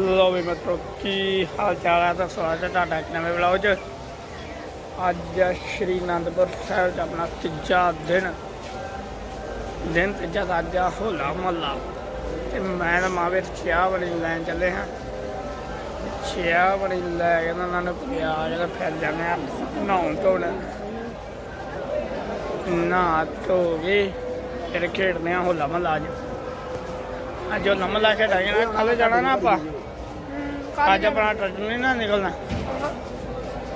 ਲੋ ਵੀ ਮਤਲਬ ਕੀ ਹਾਲ ਚਾਲ ਹੈ? ਤਾਂ ਸਵਾਗਤ ਹੈ ਤੁਹਾਡਾ ਇੱਕ ਨਵੇਂ ਵਲੌਗ 'ਚ? ਅੱਜ ਸ਼੍ਰੀ ਅਨੰਦਪੁਰ ਸਾਹਿਬ 'ਚ ਆਪਣਾ ਤੀਜਾ ਦਿਨ। ਦਿਨ ਤੀਜਾ ਦਾ ਅੱਜ ਹੋਲਾ ਮਹੱਲਾ। ਤੇ ਮੈਂ ਤਾਂ ਮਾਵੇ ਚਾਹ ਬਣੀ ਲੈਣ ਚੱਲੇ ਹਾਂ। ਛਿਆ ਬਣੀ ਲੈ ਕੇ ਉਹਨਾਂ ਨੂੰ ਪਿਆ ਜਿਹੜਾ ਫਿਰ ਜਾਂਦੇ ਆ ਨਹਾਉਣ ਧੋਣ। ਨਹਾ ਧੋ ਕੇ ਫਿਰ ਖੇਡਦੇ ਆ ਹੋਲਾ ਮਹੱਲਾ ਅੱਜ। ਅੱਜ ਹੋਲਾ ਮਹੱਲਾ ਖੇਡਾਂਗੇ ਨਾ ਕੱਲ ਜਾਣਾ ਨਾ ਆਪਾਂ? ਅੱਜ ਆਪਣਾ ਟਰੱਕ ਨਹੀਂ ਨਾ ਨਿਕਲਣਾ।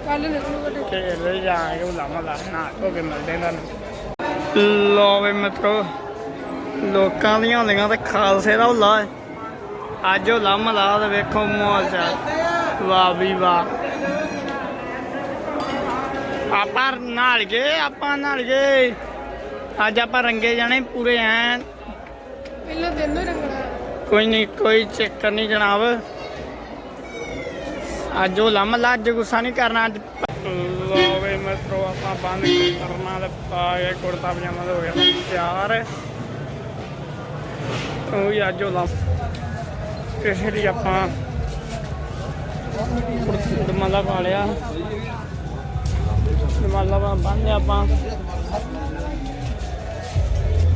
ਕੱਲ ਨਿਕਲੂਗਾ ਤੇ ਲੈ ਜਾਾਂਗੇ ਹੋਲਾ ਮਹੱਲਾ ਨਾ ਧੋ ਕੇ ਮਿਲਦੇ ਤੁਹਾਨੂੰ ਲੋ ਵੀ ਮਿੱਤਰੋ ਲੋਕਾਂ ਦੀਆਂ ਹੁੰਦੀਆਂ ਤੇ ਖਾਲਸੇ ਦਾ ਹੁਲਾ ਹੈ। ਅੱਜ ਹੋਲਾ ਮਹੱਲਾ ਤੇ ਵੇਖੋ ਮਾਹੌਲ ਚ ਵਾਹ ਵੀ ਵਾਹ। ਆਪਾਂ ਨਾਲ ਗਏ ਆਪਾਂ ਨਾਲ ਗਏ। ਅੱਜ ਆਪਾਂ ਰੰਗੇ ਜਾਣੇ ਪੂਰੇ ਐਨ। ਪਹਿਲਾਂ ਦਿਨ ਹੀ ਰੰਗਣਾ। ਕੋਈ ਨਹੀਂ ਕੋਈ ਚੱਕਰ ਨਹੀਂ ਜਨਾਬ। ਅੱਜ ਉਹ ਲੰਮ ਅੱਜ ਗੁੱਸਾ ਨਹੀਂ ਕਰਨਾ, ਅੱਜ ਲੋਵੇ ਮਿੱਤਰੋ, ਆਪਾਂ ਬੰਦ ਕਰਨਾ ਤੇ ਪਾ ਕੇ ਕੁੜਤਾ ਪਜਾਮਾ ਹੋ ਗਿਆ ਤਿਆਰ। ਉਹ ਹੀ ਅੱਜ ਉਹ ਲੰਮ, ਕਿਸੇ ਦੀ ਆਪਾਂ ਦਮਾਲਾ ਪਾ ਲਿਆ। ਦਮਾਲਾ ਬੰਨ ਲਿਆ ਆਪਾਂ।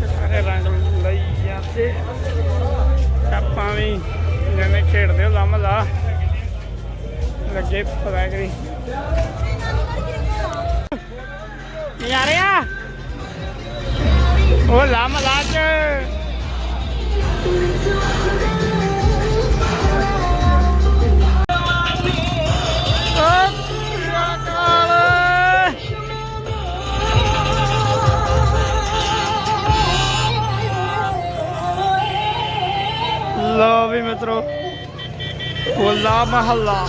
ਸਾਰੇ ਰੰਗ ਲਈ ਜਾਂਦੇ। ਆਪਾਂ ਵੀ ਜਿਵੇਂ ਖੇਡਦੇ ਹੋ ਲੰਮਲਾ ਲੱਗੇ ਪਤਾ ਕਰੀ ਨਜ਼ਾਰੇ ਆ ਉਹ ਪੂਰਾ ਕਾਲ ਲੋ ਵੀ ਮਿੱਤਰੋ ਹੋਲਾ ਮਹੱਲਾ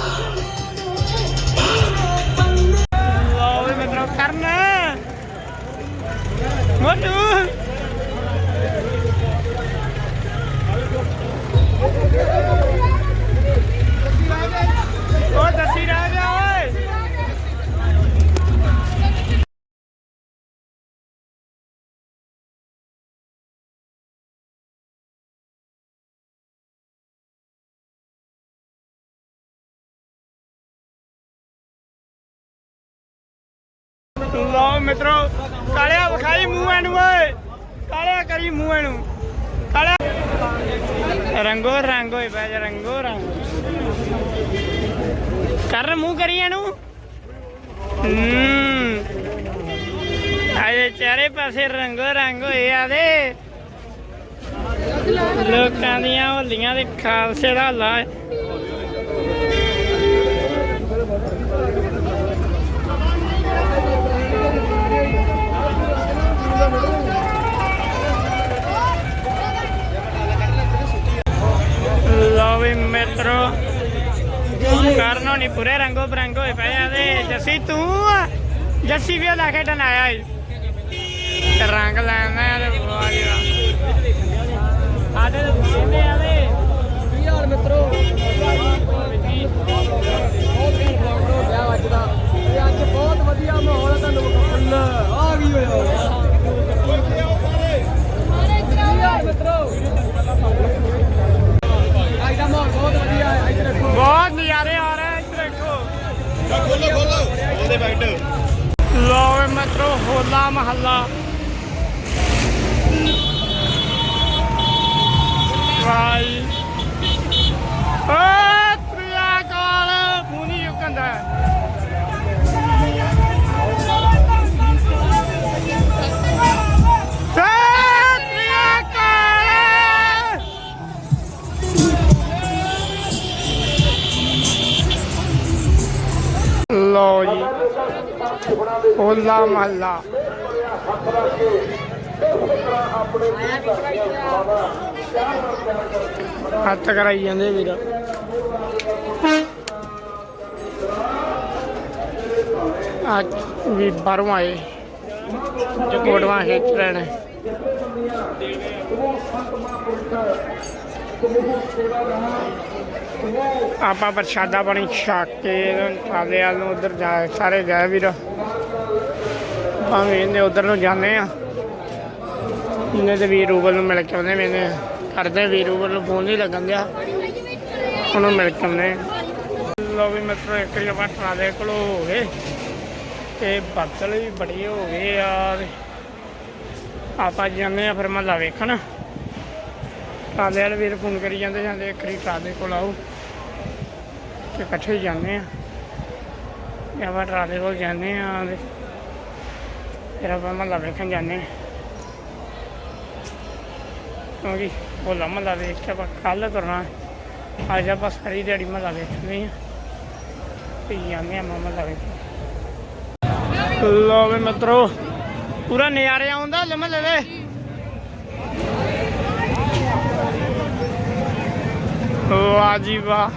ਲੋ ਮਿੱਤਰੋ, ਕਾਲਿਆ ਵਿਖਾਈ ਮੂੰਹ ਇਹਨੂੰ ਓਏ। ਕਾਲਿਆ ਕਰੀ ਮੂੰਹ ਇਹਨੂੰ ਕਾਲਿਆ ਰੰਗੋ ਰੰਗ ਹੋਏ ਪੈ ਜਾ, ਰੰਗੋ ਰੰਗ। ਕਰ ਮੂੰਹ ਕਰੀ ਇਹਨੂੰ? ਆਏ ਚਾਰੇ ਪਾਸੇ ਰੰਗੋ ਰੰਗ ਹੋਏ ਆ ਦੇ। ਲੋਕਾਂ ਦੀਆਂ ਹੋਲੀਆਂ ਦੇ ਖਾਲਸੇ ਦਾ ਹੱਲਾ ਕਰਨੋ ਪੂਰੇ ਰੰਗੋ ਬਰੰਗ ਹੋਏ ਪਏ ਆ ਤੇ ਜੱਸੀ ਤੂੰ ਜੱਸੀ ਵੀ ਲਾ ਕੇ ਆਇਆ ਈ। ਤੇ ਰੰਗ ਲੈਣਾ ਤੇ ਵਾਹ ਵਾਹ ਸਾਡੇ ਤੇ ਕਹਿੰਦੇ ਆ ਤੇ। ਕੀ ਹਾਲ ਮਿੱਤਰੋ? ਅੱਜ ਦਾ। ਤੇ ਅੱਜ ਬਹੁਤ ਵਧੀਆ ਮਾਹੌਲ ਹੈ ਤੁਹਾਨੂੰ। ਫੁੱਲ ਆ ਗਈ ਹੋਇਆ ਹੋਲਾ ਮਹੱਲਾ। ਹੱਥ ਕਰਾਈ ਜਾਂਦੇ ਵੀਰ। ਅੱਜ ਵੀ ਬਾਹਰੋਂ ਆਏ। ਜੋ ਕੋਟਵਾ ਖੇਚ ਰਹੇ ਆਪਾਂ ਪ੍ਰਸ਼ਾਦਾ ਪਾਣੀ ਛਾਕ ਕੇ ਖਾਲੇ ਵਾਲ ਨੂੰ ਉਧਰ ਜਾ, ਸਾਰੇ ਗਏ ਵੀਰ। ਭਾਵੇਂ ਇਹਨੇ ਉਧਰ ਨੂੰ ਜਾਂਦੇ ਆ। ਇਹਨੇ ਤੇ ਵੀਰ ਰੂਬਲ ਨੂੰ ਮਿਲ ਕੇ ਆਉਂਦੇ ਮੈਨੇ ਕਰਦੇ, ਵੀਰ ਰੂਬਲ ਨੂੰ ਫੋਨ ਨਹੀਂ ਲੱਗਣ ਦਿਆ। ਉਹਨੂੰ ਮਿਲ ਕੇ ਆਉਂਦੇ ਹਾਂ। ਵੀ ਮਿੱਤਰੋ, ਇੱਕ ਵਾਰੀ ਆਪਾਂ ਟਰਾਲੇ ਕੋਲ ਹੋ ਗਏ। ਤੇ ਬੱਦਲ ਵੀ ਬੜੇ ਹੋ ਗਏ ਯਾਰ। ਆਪਾਂ ਜਾਂਦੇ ਆ ਫਿਰ ਮਹੱਲਾ ਵੇਖਣ। ਟਰਾਲੇ ਵਾਲੇ ਵੀਰ ਫੋਨ ਕਰੀ ਜਾਂਦੇ ਜਾਂਦੇ ਇੱਕ ਵਾਰੀ ਟਰਾਲੇ ਕੋਲ ਆਓ। ਤੇ ਇਕੱਠੇ ਜਾਂਦੇ ਆ। ਤੇ ਆਪਾਂ ਟਰਾਲੇ ਕੋਲ ਜਾਂਦੇ ਆ ਤੇ ਫਿਰ ਆਪਾਂ ਮਹੱਲਾ ਵੇਖਣ ਜਾਂਦੇ ਆ ਕਿਉਂਕਿ ਹੋਲਾ ਮਹੱਲਾ ਵੇਖ ਕੇ ਆਪਾਂ ਕੱਲ ਤੁਰਨਾ ਅੱਜ ਆਪਾਂ ਸਾਰੀ ਦਿਹਾੜੀ ਮਹੱਲਾ ਵੇਖਦੇ ਆ ਤੇ ਜਾਂਦੇ ਆ ਮਹੱਲਾ ਵੇਖ ਲੋ ਵੀ ਮਿੱਤਰੋ ਪੂਰਾ ਨਜ਼ਾਰੇ ਆਉਂਦਾ ਮਹੱਲੇ ਦੇ ਵਾਹ ਜੀ ਵਾਹ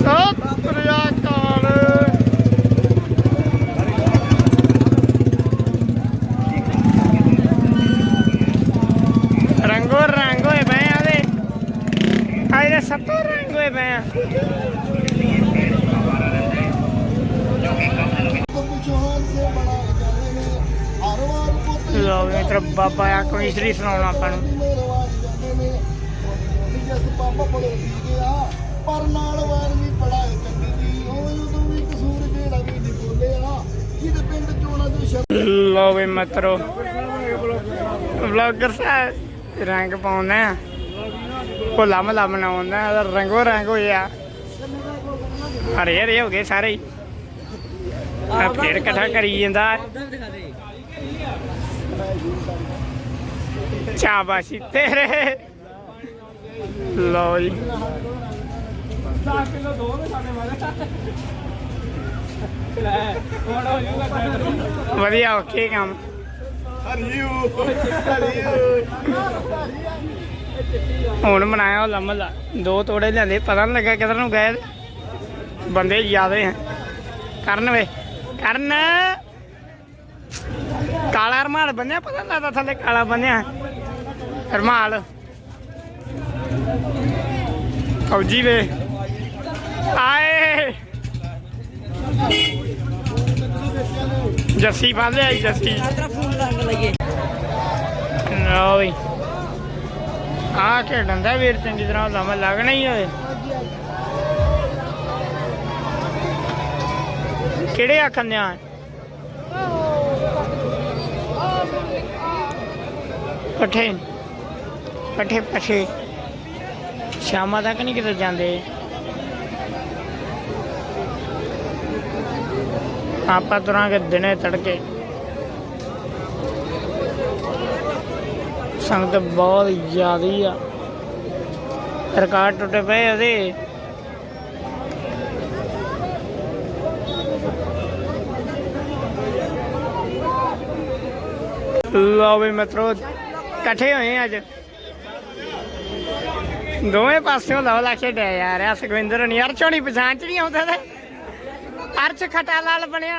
ਸਤਿ ਸ੍ਰੀ ਸੁਣਾਉਣਾ ਆਪਾਂ ਨੂੰ। ਪਰ ਨਾਲ ਵਾਰ ਵੀ ਪੜਾਏ ਚੰਗੀ ਦੀ ਉਹ ਉਦੋਂ ਵੀ ਕਸੂਰ ਜਿਹੜਾ ਵੀ ਨਹੀਂ ਬੋਲਿਆ ਜਿਹਦੇ ਪਿੰਡ ਚੋਣਾ ਤੋਂ ਸ਼ਬਦ ਲੋ ਵੀ ਮਿੱਤਰੋ ਵਲੌਗਰ ਸਾਹਿਬ ਰੰਗ ਪਾਉਂਦੇ ਆ। ਹੋਲਾ ਮਹੱਲਾ ਮਨਾਉਂਦਾ ਆ ਰੰਗੋ ਰੰਗ ਹੋਇਆ ਹਰੇ ਹਰੇ ਹੋ ਗਏ ਸਾਰੇ। ਹੀ ਆ ਫੇਰ ਇਕੱਠਾ ਕਰੀ ਜਾਂਦਾ। ਸ਼ਾਬਾਸ਼ੀ, ਤੇਰੇ। ਲੋ ਜੀ। ਵਧੀਆ, ਓਕੇ ਕੰਮ। ਹਰੀਓ ਹਰੀਓ ਹੁਣ ਮਨਾਇਆ ਹੋਲਾ ਮਹੱਲਾ ਦੋ ਤੋੜੇ ਲਿਆਂਦੇ, ਪਤਾ ਨਹੀਂ ਲੱਗਾ ਕਿਧਰ ਨੂੰ ਗਏ। ਬੰਦੇ ਜ਼ਿਆਦੇ ਆ। ਕਰਨ ਵੇ, ਕਰਨ। ਕਾਲਾ ਰਮਾਲ ਬੰਨਿਆ, ਪਤਾ ਨੀ ਲੱਗਦਾ ਥੱਲੇ ਕਾਲਾ ਬੰਨਿਆ। ਰਮਾਲ ਫੌਜੀ ਵੇ ਆਏ ਜੱਸੀ ਪਾ ਲਿਆ ਜੱਸੀ ਲਓ ਵੀ ਆ ਖੇਡਣ ਦਾ ਵੀਰ ਚੰਗੀ ਤਰ੍ਹਾਂ ਲੰਮਾ ਲੱਗਣਾ ਹੀ ਹੋਏ ਕਿਹੜੇ ਆਖਣ ਨੇ ਆ ਪੱਠੇ ਪੱਠੇ ਪੱਠੇ ਸ਼ਾਮਾਂ ਤੱਕ ਨਹੀਂ ਕਿਤੇ ਜਾਂਦੇ। ਆਪਾਂ ਤੁਰਾਂਗੇ ਦਿਨੇ ਤੜਕੇ। ਸੰਗਤ ਬਹੁਤ ਜ਼ਿਆਦੀ ਆ। ਰਿਕਾਰਡ ਟੁੱਟੇ ਪਏ ਉਹਦੇ। ਲਓ ਵੀ ਮਿੱਤਰੋ, ਇਕੱਠੇ ਹੋਏ ਆ ਅੱਜ। ਦੋਵੇਂ ਪਾਸਿਓਂ ਲਵ ਲਾ ਖੇਡਿਆ ਯਾਰ ਆ ਸੁਖਵਿੰਦਰ ਨਹੀਂ ਯਾਰ ਚੋਣੀ ਪਛਾਣ ਚ ਨਹੀਂ ਆਉਂਦਾ ਤੇ। ਅਰਚ ਖਟਾ ਲਾਲ ਬਣਿਆ।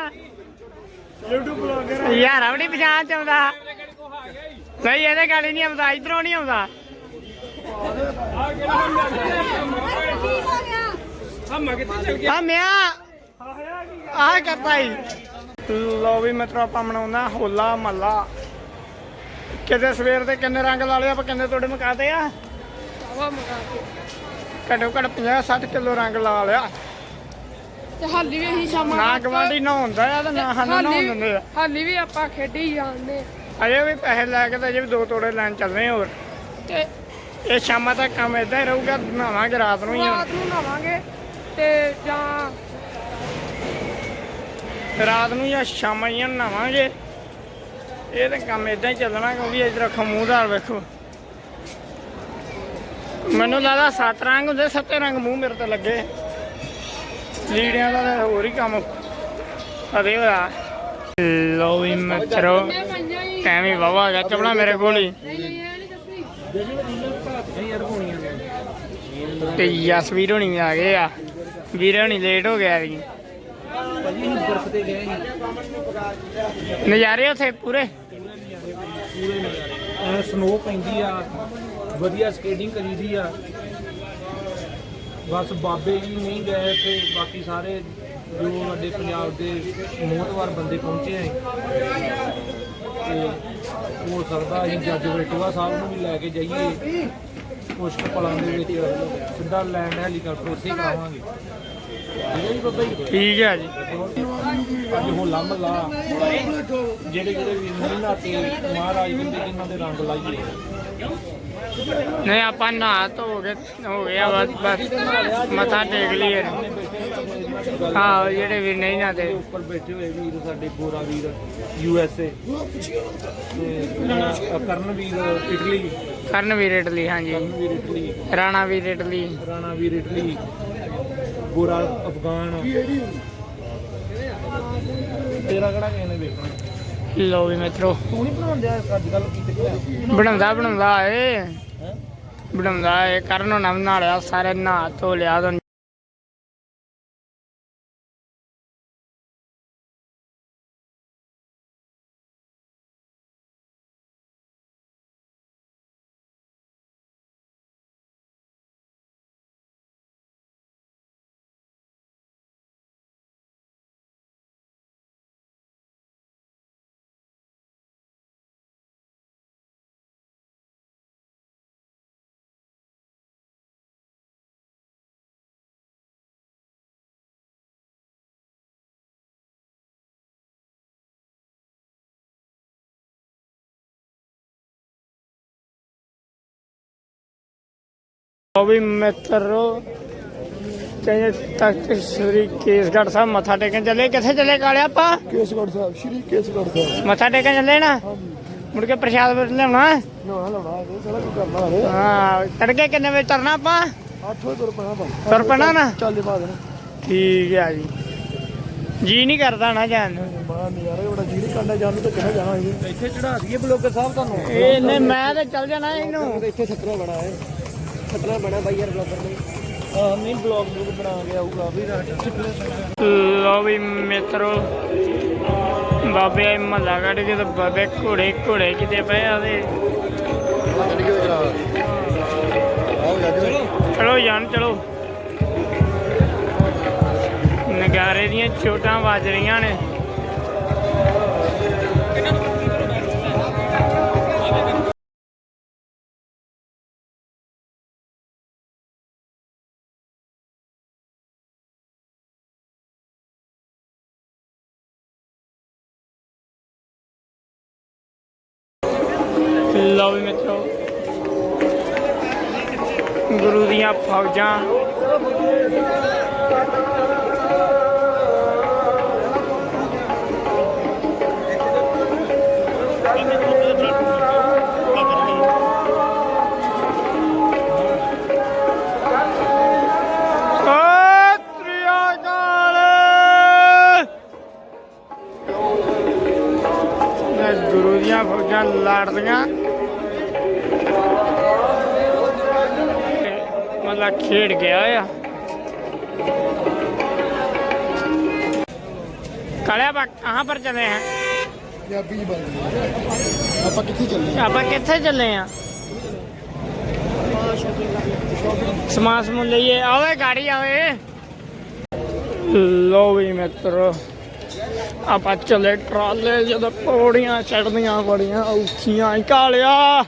YouTube ਬਲੌਗਰ ਯਾਰ ਆਪਣੀ ਪਛਾਣ ਚ ਆਉਂਦਾ। ਨਹੀਂ, ਇਹਦੇ ਗੱਲ ਹੀ ਨਹੀਂ ਆਉਂਦਾ, ਇਧਰੋਂ ਨਹੀਂ ਆਉਂਦਾ। ਆ ਮਿਆ। ਆ ਕਰਤਾ ਹੀ ਲੋ ਵੀ ਮਿੱਤਰੋ, ਆਪਾਂ ਮਨਾਉਂਦਾ ਹੋਲਾ ਮਹੱਲਾ। ਕਿਤੇ ਸਵੇਰ ਦੇ ਕਿੰਨੇ ਰੰਗ ਲਾ ਲਏ, ਆਪਾਂ ਕਿੰਨੇ ਤੁਹਾਡੇ ਮਕਾਤੇ ਆ? ਘੱਟੋ ਘੱਟ 50 60 ਕਿਲੋ ਰੰਗ ਲਾ ਲਿਆ। ਤੇ ਹਾਲੀ ਵੀ ਅਸੀਂ ਸ਼ਾਮਾਂ ਨਾ ਤੱਕ- ਗਵਾਂਢੀ ਨਹਾਉਂਦਾ ਆ ਤੇ ਨਾ ਸਾਨੂੰ ਨਹਾਉਣ ਦਿੰਦੇ ਆ। ਹਾਲੀ ਵੀ ਆਪਾਂ ਖੇਡੀ ਜਾਂਦੇ ਅਜੇ ਵੀ ਪੈਸੇ ਲੈ ਕੇ ਤੇ ਅਜੇ ਵੀ ਦੋ ਤੋੜੇ ਲੈਣ ਚੱਲਦੇ ਆ ਹੋਰ। ਤੇ ਇਹ ਸ਼ਾਮਾਂ ਤੱਕ ਕੰਮ ਇਦਾਂ ਹੀ ਰਹੂਗਾ ਨਹਾਵਾਂਗੇ ਰਾਤ ਨੂੰ ਹੀ ਹੁਣ। ਰਾਤ ਨੂੰ ਨਹਾਵਾਂਗੇ ਤੇ ਜਾਂ ਰਾਤ ਨੂੰ ਜਾਂ ਸ਼ਾਮਾਂ ਹੀ ਨਹਾਵਾਂਗੇ। ਇਹ ਤਾਂ ਕੰਮ ਇਦਾਂ ਹੀ ਚੱਲਣਾ ਕਿਉਂਕਿ ਇਧਰ ਅੱਖਾਂ ਮੂੰਹ ਦਾ ਵੇਖੋ। ਮੈਨੂੰ ਲੱਗਦਾ ਸੱਤ ਰੰਗ ਹੁੰਦੇ, ਸੱਤੇ ਰੰਗ ਮੂੰਹ ਮੇਰੇ ਤੇ ਲੱਗੇ। ਲੀੜਿਆਂ ਦਾ ਤਾਂ ਹੋਰ ਹੀ ਕੰਮ ਅਦੇ ਹੋਇਆ। ਲੋ ਵੀ ਮਿੱਤਰੋ ਹੀ ਟਾਈਮ ਹੀ ਵਾਵਾ ਗਿਆ, ਚਪਣਾ ਮੇਰੇ ਕੋਲ ਹੀ। ਨਹੀਂ ਨਹੀਂ ਇਹ ਹੋਣੀ ਆ ਗਏ ਆ। ਵੀਰ ਹੋਣੀ ਲੇਟ ਹੋ ਗਿਆ ਜੀ ਨਜ਼ਾਰੇ ਉਥੇ ਪੂਰੇ? ਸਨੋ ਪੈਂਦੀ ਆ। ਵਧੀਆ ਸਕੇਟਿੰਗ ਕਰੀਦੀ ਆ। ਬਸ ਬਾਬੇ ਜੀ ਨਹੀਂ ਗਏ ਤੇ ਬਾਕੀ ਸਾਰੇ ਜੋ ਸਾਡੇ ਪੰਜਾਬ ਦੇ ਮੋਹਤਵਾਰ ਬੰਦੇ ਪਹੁੰਚੇ ਆ। ਤੇ ਹੋ ਸਕਦਾ ਅਸੀਂ ਜੱਜ ਬੇਟੂਆ ਸਾਹਿਬ ਨੂੰ ਵੀ ਲੈ ਕੇ ਜਾਈਏ। ਕੁਛ ਪਲਾਂ ਦੇ ਵਿੱਚ ਸਿੱਧਾ ਲੈਂਡ ਹੈਲੀਕਾਪਟਰ ਉੱਥੇ ਕਰਾਵਾਂਗੇ। ਠੀਕ ਹੈ ਜੀ ਬਾਬਾ ਜੀ? ਠੀਕ ਹੈ ਜੀ। ਅੱਜ ਹੋਲਾ ਮਹੱਲਾ ਜਿਹੜੇ ਜਿਹੜੇ ਵੀ ਨਹੀਂ ਨਾਤੇ ਮਹਾਰਾਜ ਕਹਿੰਦੇ ਇਹਨਾਂ ਦੇ ਰੰਗ ਲਾਈਏ। ਨਹੀਂ ਆਪਾਂ ਨਹਾ ਧੋ ਕੇ ਹੋ ਗਿਆ ਬਸ ਬਸ ਮੱਥਾ ਟੇਕ ਲਈਏ। ਹਾਂ ਜਿਹੜੇ ਵੀ ਨਹੀਂ ਨਾ ਦੇ ਉੱਪਰ ਬੈਠੇ ਹੋਏ ਵੀਰ ਸਾਡੇ ਗੋਰਾ ਵੀਰ ਯੂ ਐਸ ਏ ਕਰਨ ਵੀਰ ਇਟਲੀ। ਕਰਨ ਵੀਰ ਇਟਲੀ ਹਾਂਜੀ। ਕਰਨ ਵੀਰ ਇਟਲੀ। ਰਾਣਾ ਵੀਰ ਇਟਲੀ। ਰਾਣਾ ਵੀਰ ਇਟਲੀ। ਗੋਰਾ ਅਫਗਾਨ। ਤੇਰਾ ਕਿਹੜਾ ਨੇ ਵੇਖਣਾ ਲੋ ਵੀ ਮਿੱਤਰੋ। ਤੂੰ ਨਹੀਂ ਬਣਾਉਂਦੇ ਅੱਜ ਕੱਲ ਕੀ ਤੇ ਬਣਾਉਂਦਾ ਬਣਾਉਂਦਾ ਏ ਬਣਾਉਂਦਾ ਏ ਕਰਨ ਨੂੰ ਨਵ ਨਾਲਿਆ ਨਹਾ ਉਹ ਵੀ ਮਿੱਤਰੋ ਕਹਿੰਦੇ ਤਖਤ ਸ੍ਰੀ ਕੇਸਗੜ੍ਹ ਸਾਹਿਬ ਮੱਥਾ ਟੇਕਣ ਚੱਲੇ ਕਿੱਥੇ ਚੱਲੇ ਕਾਲਿਆ ਆਪਾਂ ਕੇਸਗੜ੍ਹ ਸਾਹਿਬ ਸ਼੍ਰੀ ਕੇਸਗੜ੍ਹ ਸਾਹਿਬ ਮੱਥਾ ਟੇਕਣ ਚੱਲੇ ਨਾ ਮੁੜ ਕੇ ਪ੍ਰਸ਼ਾਦ ਫਿਰ ਲਿਆਉਣਾ ਨਾ ਲਾਉਣਾ ਇਹ ਸਾਰਾ ਕੁਝ ਕਰਨਾ ਹੈ ਹਾਂ ਤੜਕੇ ਕਿੰਨੇ ਵਜੇ ਤੁਰਨਾ ਆਪਾਂ 8 ਵਜੇ ਤੁਰ ਪੈਣਾ ਭਾਈ ਤੁਰ ਪੈਣਾ ਨਾ ਚੱਲ ਬਾਦ ਨੇ ਠੀਕ ਆ ਜੀ ਜੀ ਨਹੀਂ ਕਰਦਾ ਨਾ ਜਾਣ ਨੂੰ ਬੜਾ ਨਜ਼ਾਰਾ ਬੜਾ ਜੀ ਨਹੀਂ ਕਰਦਾ ਜਾਣ ਨੂੰ ਤਾਂ ਕਿਹੜਾ ਜਾਣਾ ਇਹ ਇੱਥੇ ਚੜਾ ਦਈਏ ਬਲੋਗਰ ਸਾਹਿਬ ਤੁਹਾਨੂੰ। ਇਹ ਨੇ ਮੈਂ ਤੇ ਚੱਲ ਜਾਣਾ ਇਹਨੂੰ ਇੱਥੇ ਛਤਰਾ ਹੈ ਛਤਰਾ ਬਣਾ ਬਾਈ ਯਾਰ ਬਲੌਗਰ ਨੇ। ਆਹ ਨਹੀਂ ਬਲੌਗ ਬਲੂਗ ਬਣਾ ਕੇ ਆਊਗਾ ਵੀ ਰਾਤ ਲੋ ਵੀ ਮਿੱਤਰੋ ਬਾਬੇ ਮਹੱਲਾ ਕੱਢ ਕੇ ਤੇ ਬਾਬੇ ਘੋੜੇ ਘੋੜੇ ਕਿਤੇ ਪਏ ਆਦੇ ਚਲੋ ਜਾਨ ਚਲੋ। ਨਗਾਰੇ ਦੀਆਂ ਚੋਟਾਂ ਵੱਜ ਰਹੀਆਂ ਨੇ। ਦੀਆਂ ਫੌਜਾਂ। ਗੁਰੂ ਦੀਆਂ ਫੌਜਾਂ ਲੜਦੀਆਂ। ਖੇਡ ਗਿਆ ਆ। ਕਾਲਿਆ ਬਾ ਕਹਾਂ ਪਰ ਚਲੇ हैं ਪੰਜਾਬੀ ਜੀ ਬੰਦੀ ਆਪਾਂ ਕਿੱਥੇ ਚੱਲੇ ਆਪਾਂ ਕਿੱਥੇ ਚੱਲੇ ਆ ਸਮਾਨ ਸਮੂਨ ਲਈਏ। ਆਵੇ ਗਾੜੀ ਆਵੇ। ਲੋ ਵੀ ਮਿੱਤਰੋ ਆਪਾਂ ਚੱਲੇ ਟਰਾਲੇ ਜਦੋਂ ਪੌੜੀਆਂ ਚੜਦੀਆਂ ਬੜੀਆਂ ਔਖੀਆਂ। ਕਾਲਿਆ!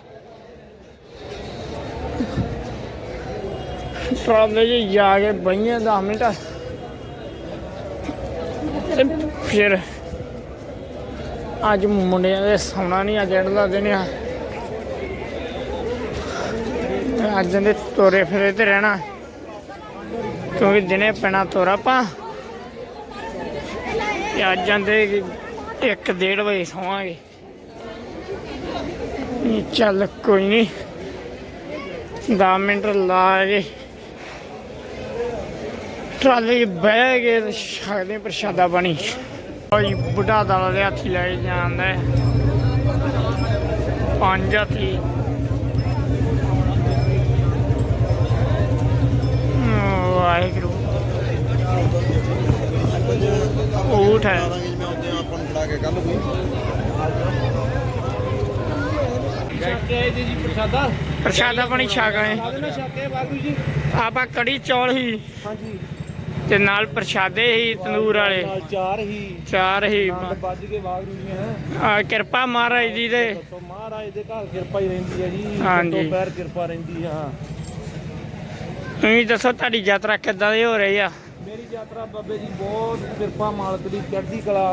ਟਰਾਲੇ 'ਚ ਜਾ ਕੇ ਬਈਏ 10 ਮਿੰਟ। ਤੇ ਫਿਰ ਅੱਜ ਮੁੰਡਿਆਂ ਦੇ ਸੌਣਾ ਨਹੀਂ ਅੱਜ ਦਾ ਦਿਨ ਆ। ਅੱਜ ਦੇ ਤੋਰੇ ਫਿਰੇ ਤੇ ਰਹਿਣਾ। ਕਿਉਂਕਿ ਦਿਨੇ ਪੈਣਾ ਤੋਰਾ ਆਪਾਂ। ਤੇ ਅੱਜ ਜਾਂਦੇ 1:30 ਵਜੇ ਸੌਵਾਂਗੇ। ਚੱਲ ਕੋਈ ਨਹੀਂ। 10 ਮਿੰਟ ਲਾ ਕੇ ਟਰਾਲੇ 'ਚ ਬਹਿ ਕੇ ਤੇ ਛਕਦੇ ਪ੍ਰਸ਼ਾਦਾ ਬਣੀ ਕੋਈ ਬੁੱਢਾ ਦਲ ਦੇ ਹੱਥੀ ਲੈ ਜਾਂਦਾ ਪੰਜ ਹੱਥੀ। ਵਾਹਿਗੁਰੂ। ਊਠ ਹੈ। ਪ੍ਰਸ਼ਾਦਾ ਪ੍ਰਸ਼ਾਦਾ ਪਾਣੀ ਛਕ ਆਏ। ਆਪਾਂ ਕੜੀ ਚੌਲ ਹੀ। ਹਾਂਜੀ। ਤੇ ਨਾਲ ਪ੍ਰਸ਼ਾਦੇ ਹੀ ਤੰਦੂਰ ਵਾਲੇ। ਨਾਲ ਚਾਰ ਹੀ। ਚਾਰ ਹੀ। ਵੱਜ ਕੇ ਵਾਗਰੂ ਦੀਆਂ ਆ ਕਿਰਪਾ ਮਹਾਰਾਜ ਦੀ ਦੇ। ਦੱਸੋ ਮਹਾਰਾਜ ਦੇ ਘਰ ਕਿਰਪਾ ਹੀ ਰਹਿੰਦੀ ਹੈ ਜੀ। ਹਾਂਜੀ। ਤੋਂ ਪੈਰ ਕਿਰਪਾ ਰਹਿੰਦੀ ਆ। ਤੁਸੀਂ ਦੱਸੋ ਤੁਹਾਡੀ ਯਾਤਰਾ ਕਿੱਦਾਂ ਦੀ ਹੋ ਰਹੀ ਆ? ਮੇਰੀ ਯਾਤਰਾ ਬਾਬੇ ਜੀ ਬਹੁਤ ਕਿਰਪਾ ਮਾਲਕ ਦੀ ਚੜ੍ਹਦੀ ਕਲਾ।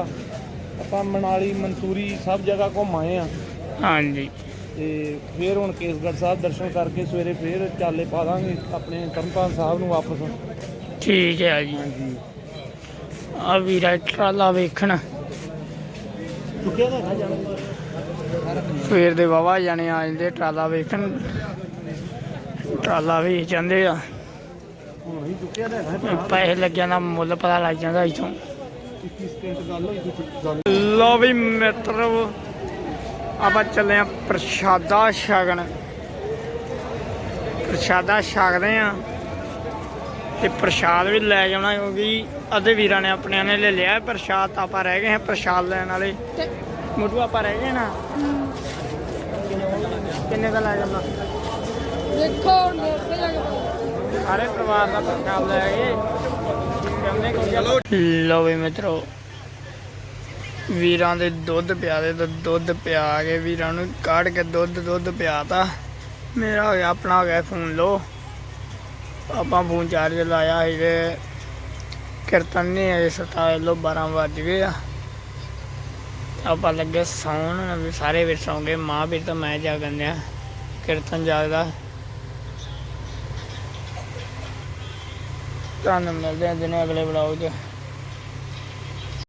ਆਪਾਂ ਮਨਾਲੀ ਮਨਸੂਰੀ ਸਭ ਜਗ੍ਹਾ ਘੁੰਮ ਆਏ ਆ। ਹਾਂਜੀ। ਤੇ ਫਿਰ ਹੁਣ ਕੇਸਗੜ੍ਹ ਸਾਹਿਬ ਦਰਸ਼ਨ ਕਰਕੇ ਸਵੇਰੇ ਫਿਰ ਚਾਲੇ ਪਾ ਦਾਂਗੇ ਆਪਣੇ ਤਰਨਤਾਰਨ ਸਾਹਿਬ ਨੂੰ ਵਾਪਸ। ਠੀਕ ਹੈ ਜੀ। ਹਾਂਜੀ ਆ ਵੀਰਾ ਟਰਾਲਾ ਵੇਖਣ। ਚੁੱਕਿਆ ਸਵੇਰ ਦੇ ਵਾਵਾ ਜਾਣੇ ਆ ਜਾਂਦੇ, ਟਰਾਲਾ ਵੇਖਣ। ਟਰਾਲਾ ਵੇਚ ਜਾਂਦੇ ਆ। ਪੈਸੇ ਲੱਗਿਆ ਦਾ ਮੁੱਲ ਪਤਾ ਲੱਗ ਜਾਂਦਾ ਇਥੋਂ। ਲੋ ਵੀ ਮਿੱਤਰੋ, ਆਪਾਂ ਚੱਲੇ ਆ ਪ੍ਰਸ਼ਾਦਾ ਛਕਣ। ਪ੍ਰਸ਼ਾਦਾ ਛਕਦੇ ਆ। ਤੇ ਪ੍ਰਸ਼ਾਦ ਵੀ ਲੈ ਜਾਣਾ ਕਿਉਂਕਿ ਅੱਧੇ ਵੀਰਾਂ ਨੇ ਆਪਣਿਆਂ ਨੇ ਲੈ ਲਿਆ ਪ੍ਰਸ਼ਾਦ ਤਾਂ ਆਪਾਂ ਰਹਿ ਗਏ ਹਾਂ ਪ੍ਰਸ਼ਾਦ ਲੈਣ ਵਾਲੇ। ਮੁੱਢੂ ਆਪਾਂ ਰਹਿ ਗਏ ਨਾ। ਕਿੰਨੇ ਦਾ ਲੈ ਜਾਣਾ ਦੇਖੋ। ਸਾਰੇ ਪਰਿਵਾਰ ਦਾ ਪ੍ਰਸ਼ਾਦ ਲੈ ਗਏ ਲੋ ਵੀ ਮਿੱਤਰੋ ਵੀਰਾਂ ਦੇ ਦੁੱਧ ਪਿਆ ਦੇ ਤਾਂ ਦੁੱਧ ਪਿਆ ਕੇ ਵੀਰਾਂ ਨੂੰ ਕਾੜ ਕੇ ਦੁੱਧ ਦੁੱਧ ਪਿਆਤਾ ਮੇਰਾ ਹੋ ਗਿਆ ਆਪਣਾ ਹੋ ਗਿਆ ਫੋਨ ਲੋ ਆਪਾਂ ਫੋਨ ਚਾਰਜ ਲਾਇਆ ਸੀ ਤੇ ਕੀਰਤਨ ਨਹੀਂ ਅਜੇ ਸਤਾਏ ਲੋ 12 ਵੱਜ ਗਏ ਆ। ਆਪਾਂ ਲੱਗੇ ਸੌਣ, ਵੀ ਸਾਰੇ ਵੀਰ ਸੌਂ ਗਏ ਮਾਂ ਵੀਰ ਤਾਂ ਮੈਂ ਜਾਗਣ ਡਿਆ, ਕੀਰਤਨ ਜਾਗਦਾ। ਤੁਹਾਨੂੰ ਮਿਲਦੇ ਹਾਂ ਦਿਨੇ ਅਗਲੇ ਵਲੌਗ 'ਚ।